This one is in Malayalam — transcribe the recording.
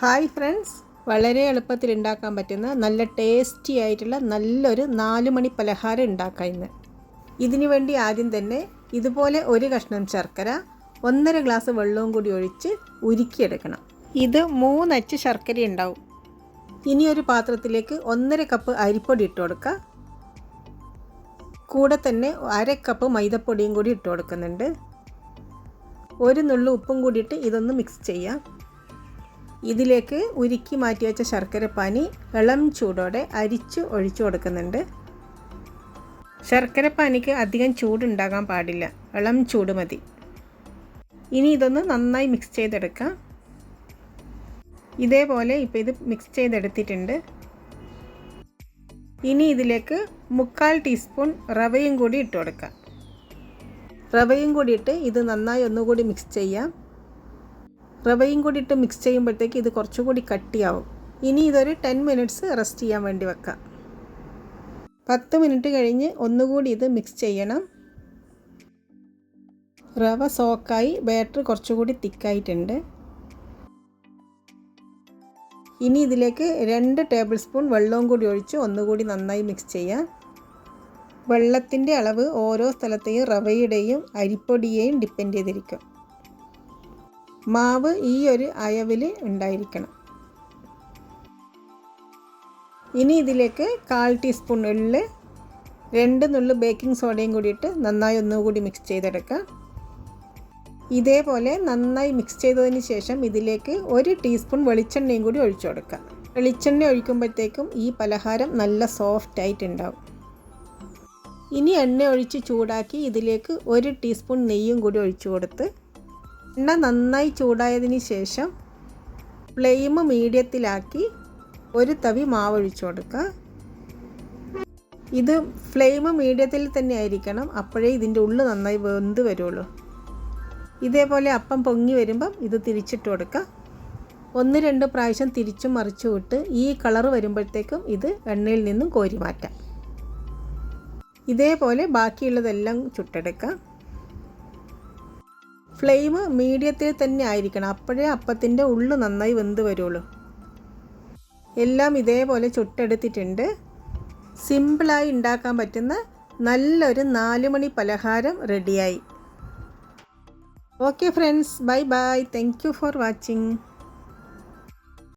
Hi friends. വളരെ എളുപ്പത്തിൽ ഉണ്ടാക്കാൻ പറ്റുന്ന നല്ല ടേസ്റ്റി ആയിട്ടുള്ള നല്ലൊരു നാല് മണി പലഹാരം ഉണ്ടാക്കാം ഇന്ന്. ഇതിനു വേണ്ടി ആദ്യം തന്നെ ഇതുപോലെ ഒരു കഷ്ണം ശർക്കര ഒന്നര ഗ്ലാസ് വെള്ളവും കൂടി ഒഴിച്ച് ഉരുക്കിയെടുക്കണം. ഇത് മൂന്നച്ച് ശർക്കര ഉണ്ടാവും. ഇനി ഒരു പാത്രത്തിലേക്ക് ഒന്നര കപ്പ് അരിപ്പൊടി ഇട്ട് കൊടുക്കുക. കൂടെ തന്നെ അര കപ്പ് മൈദപ്പൊടിയും കൂടി ഇട്ട് കൊടുക്കുന്നുണ്ട്. ഒരു നുള്ളു ഉപ്പും കൂടിയിട്ട് ഇതൊന്ന് മിക്സ് ചെയ്യാം. ഇതിലേക്ക് ഉരുക്കി മാറ്റി വെച്ച ശർക്കരപ്പാനി ഇളം ചൂടോടെ അരിച്ച് ഒഴിച്ചു കൊടുക്കുന്നുണ്ട്. ശർക്കരപ്പാനിക്ക് അധികം ചൂടുണ്ടാകാൻ പാടില്ല. ഇളം ചൂട് മതി. ഇനി ഇതൊന്ന് നന്നായി മിക്സ് ചെയ്തെടുക്കാം. ഇതേപോലെ ഇപ്പോൾ ഇത് മിക്സ് ചെയ്തെടുത്തിട്ടുണ്ട്. ഇനി ഇതിലേക്ക് മുക്കാൽ ടീസ്പൂൺ റവയും കൂടി ഇട്ട് കൊടുക്കാം. റവയും കൂടി ഇട്ട് ഇത് നന്നായി ഒന്നുകൂടി മിക്സ് ചെയ്യാം. റവയും കൂടി ഇട്ട് മിക്സ് ചെയ്യുമ്പോഴത്തേക്ക് ഇത് കുറച്ചുകൂടി കട്ടിയാവും. ഇനി ഇതൊരു ടെൻ മിനിറ്റ്സ് റെസ്റ്റ് ചെയ്യാൻ വേണ്ടി വെക്കാം. പത്ത് മിനിറ്റ് കഴിഞ്ഞ് ഒന്നുകൂടി ഇത് മിക്സ് ചെയ്യണം. റവ സോക്കായി ബാറ്റർ കുറച്ചുകൂടി തിക്കായിട്ടുണ്ട് ഇനി ഇതിലേക്ക് രണ്ട് ടേബിൾ സ്പൂൺ വെള്ളവും കൂടി ഒഴിച്ച് ഒന്നുകൂടി നന്നായി മിക്സ് ചെയ്യാം. വെള്ളത്തിന്റെ അളവ് ഓരോ സ്ഥലത്തെയും റവയുടെയും അരിപ്പൊടിയെയും ഡിപ്പെൻഡ് ചെയ്തിരിക്കും. മാവ് ഈ ഒരു അയവിൽ ഉണ്ടായിരിക്കണം. ഇനി ഇതിലേക്ക് കാൽ ടീസ്പൂൺ ഉള്ളിൽ രണ്ട് നുള്ളു ബേക്കിംഗ് സോഡയും കൂടിയിട്ട് നന്നായി ഒന്നുകൂടി മിക്സ് ചെയ്തെടുക്കാം. ഇതേപോലെ നന്നായി മിക്സ് ചെയ്തതിന് ശേഷം ഇതിലേക്ക് ഒരു ടീസ്പൂൺ വെളിച്ചെണ്ണയും കൂടി ഒഴിച്ചു കൊടുക്കാം. വെളിച്ചെണ്ണ ഒഴിക്കുമ്പോഴത്തേക്കും ഈ പലഹാരം നല്ല സോഫ്റ്റ് ആയിട്ടുണ്ടാവും. ഇനി എണ്ണ ഒഴിച്ച് ചൂടാക്കി ഇതിലേക്ക് ഒരു ടീസ്പൂൺ നെയ്യും കൂടി ഒഴിച്ചു കൊടുത്ത് എണ്ണ നന്നായി ചൂടായതിന് ശേഷം ഫ്ലെയിം മീഡിയത്തിലാക്കി ഒരു തവി മാവൊഴിച്ചു കൊടുക്കുക. ഇത് ഫ്ലെയിം മീഡിയത്തിൽ തന്നെ ആയിരിക്കണം. അപ്പോഴേ ഇതിന്റെ ഉള്ളു നന്നായി വെന്ത് വരുള്ളൂ. ഇതേപോലെ അപ്പം പൊങ്ങി വരുമ്പം ഇത് തിരിച്ചിട്ട് കൊടുക്കുക. ഒന്ന് രണ്ട് പ്രാവശ്യം തിരിച്ചും മറിച്ചു വിട്ട് ഈ കളർ വരുമ്പോഴത്തേക്കും ഇത് എണ്ണയിൽ നിന്നും കോരി മാറ്റാം. ഇതേപോലെ ബാക്കിയുള്ളതെല്ലാം ചുട്ടെടുക്കാം ഫ്ലെയിം മീഡിയത്തിൽ തന്നെ ആയിരിക്കണം. അപ്പോഴേ അപ്പത്തിന്റെ ഉള്ളു നന്നായി വെന്ത് വരുള്ളൂ. എല്ലാം ഇതേപോലെ ചുട്ടെടുത്തിട്ടുണ്ട്. സിമ്പിളായി ഉണ്ടാക്കാൻ പറ്റുന്ന നല്ലൊരു നാലുമണി പലഹാരം റെഡിയായി. Okay friends bye bye. Thank you for watching